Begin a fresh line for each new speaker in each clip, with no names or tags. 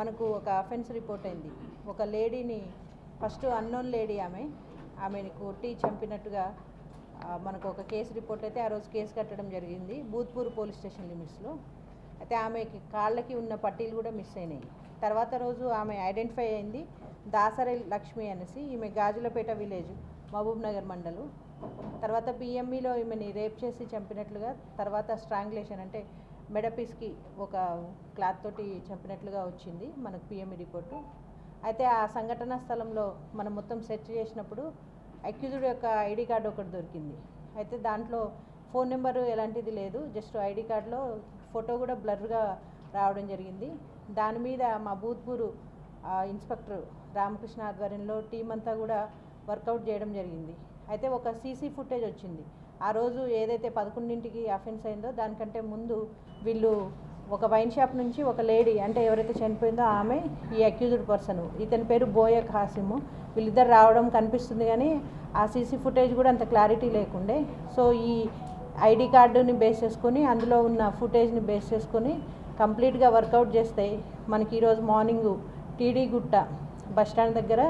మనకు ఒక offence report అయింది. ఒక లేడీని ఫస్ట్ అన్నోన్ లేడీ ఆమె ఆమెని కొట్టి చంపినట్టుగా మనకు ఒక కేసు రిపోర్ట్ అయితే ఆ రోజు కేసు కట్టడం జరిగింది భూత్పూర్ పోలీస్ స్టేషన్ లిమిట్స్లో. అయితే ఆమెకి కాళ్ళకి ఉన్న పట్టీలు కూడా మిస్ అయినాయి. తర్వాత రోజు ఆమె ఐడెంటిఫై అయింది దాసరి లక్ష్మి అనేసి ఈమె గాజులపేట విలేజ్ మహబూబ్ నగర్ మండలు. తర్వాత పిఎంఈలో ఈమెని రేప్ చేసి చంపినట్లుగా తర్వాత స్ట్రాంగ్లేషన్ అంటే మెడపీస్కి ఒక క్లాత్ తోటి చంపినట్లుగా వచ్చింది మనకు పిఎంఈ రిపోర్టు. అయితే ఆ సంఘటన స్థలంలో మనం మొత్తం సెర్చ్ చేసినప్పుడు అక్యూజుడ్ యొక్క ఐడి కార్డు ఒకటి దొరికింది. అయితే దాంట్లో ఫోన్ నెంబరు ఎలాంటిది లేదు జస్ట్ ఐడి కార్డులో ఫోటో కూడా బ్లర్గా రావడం జరిగింది. దాని మీద మా భూత్పూరు ఇన్స్పెక్టర్ రామకృష్ణ ఆధ్వర్యంలో టీం అంతా కూడా వర్కౌట్ చేయడం జరిగింది. అయితే ఒక సీసీ ఫుటేజ్ వచ్చింది. ఆ రోజు ఏదైతే పదకొండింటికి అఫెన్స్ అయిందో దానికంటే ముందు వీళ్ళు ఒక వైన్ షాప్ నుంచి ఒక లేడీ అంటే ఎవరైతే చనిపోయిందో ఆమె ఈ అక్యూజ్డ్ పర్సన్. ఇతని పేరు బోయక్ హాసిము. వీళ్ళిద్దరు రావడం కనిపిస్తుంది కానీ ఆ సీసీ ఫుటేజ్ కూడా అంత క్లారిటీ లేకుండే. సో ఈ ఐడి కార్డుని బేస్ చేసుకొని అందులో ఉన్న ఫుటేజ్ని బేస్ చేసుకొని కంప్లీట్గా వర్కౌట్ చేస్తే మనకి ఈరోజు morning TD Gutta bus stand దగ్గర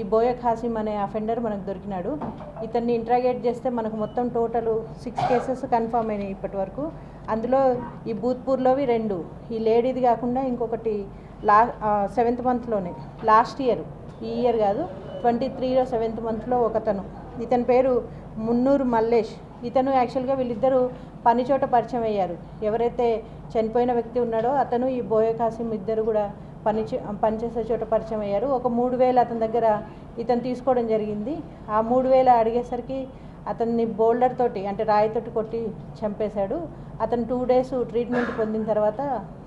ఈ బోయ ఖాసిం అనే అఫెండర్ మనకు దొరికినాడు. ఇతన్ని ఇంట్రాగేట్ చేస్తే మనకు మొత్తం టోటల్ సిక్స్ కేసెస్ కన్ఫర్మ్ అయినాయి ఇప్పటి వరకు అందులో ఈ భూత్పూర్లోవి రెండు ఈ లేడీది కాకుండా ఇంకొకటి లా సెవెంత్ మంత్లోనే లాస్ట్ ఇయర్ ఈ ఇయర్ కాదు ట్వంటీ త్రీలో సెవెంత్ మంత్లో ఒకతను. ఇతని పేరు మున్నూరు మల్లేష్. ఇతను యాక్చువల్గా వీళ్ళిద్దరూ పని చోట పరిచయం అయ్యారు. ఎవరైతే చనిపోయిన వ్యక్తి ఉన్నాడో అతను ఈ బోయ కాసిం ఇద్దరు కూడా పనిచే పనిచేసే చోట పరిచయం అయ్యారు. ఒక మూడు వేలు అతని దగ్గర ఇతను తీసుకోవడం జరిగింది. ఆ మూడు వేలు అడిగేసరికి అతన్ని బోల్డర్ తోటి అంటే రాయితోటి కొట్టి చంపేశాడు. అతను టూ డేస్ ట్రీట్మెంట్ పొందిన తర్వాత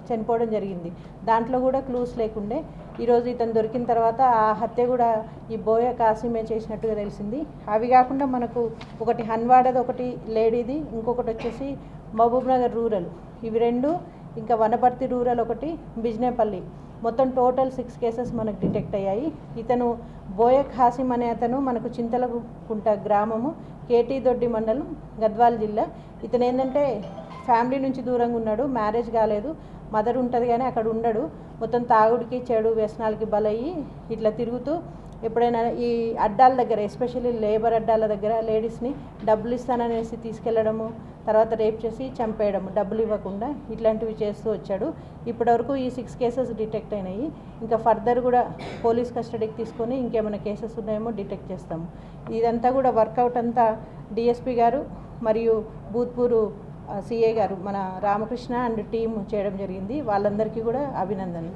చనిపోవడం జరిగింది. దాంట్లో కూడా క్లూస్ లేకుండే. ఈరోజు ఇతను దొరికిన తర్వాత ఆ హత్య కూడా ఈ బోయ కాసిమే చేసినట్టుగా తెలిసింది. అవి కాకుండా మనకు ఒకటి హన్వాడది ఒకటి లేడీది ఇంకొకటి వచ్చేసి మహబూబ్ నగర్ రూరల్. ఇవి రెండు ఇంకా వనపర్తి రూరల్ ఒకటి బిజ్నేపల్లి. మొత్తం టోటల్ సిక్స్ కేసెస్ మనకు డిటెక్ట్ అయ్యాయి. ఇతను బోయక్ హాసిం అనే అతను మనకు చింతలకుంట గ్రామము కేటీ దొడ్డి మండలం గద్వాల్ జిల్లా. ఇతను ఏంటంటే ఫ్యామిలీ నుంచి దూరంగా ఉన్నాడు మ్యారేజ్ కాలేదు. మదర్ ఉంటుంది కానీ అక్కడ ఉండడు. మొత్తం తాగుడికి చెడు వ్యసనాలకి బలయ్యి ఇట్లా తిరుగుతూ ఎప్పుడైనా ఈ అడ్డాల దగ్గర ఎస్పెషల్లీ లేబర్ అడ్డాల దగ్గర లేడీస్ని డబ్బులు ఇస్తాననేసి తీసుకెళ్ళడము తర్వాత రేప్ చేసి చంపేయడము డబ్బులు ఇవ్వకుండా ఇట్లాంటివి చేస్తూ వచ్చాడు. ఇప్పటివరకు ఈ సిక్స్ కేసెస్ డిటెక్ట్ అయినాయి. ఇంకా ఫర్దర్ కూడా పోలీస్ కస్టడీకి తీసుకొని ఇంకేమైనా కేసెస్ ఉన్నాయేమో డిటెక్ట్ చేస్తాము. ఇదంతా కూడా వర్కౌట్ అంతా డిఎస్పి గారు మరియు భూత్పూరు సిఏ గారు మన రామకృష్ణ అండ్ టీం చేయడం జరిగింది. వాళ్ళందరికీ కూడా అభినందనలు.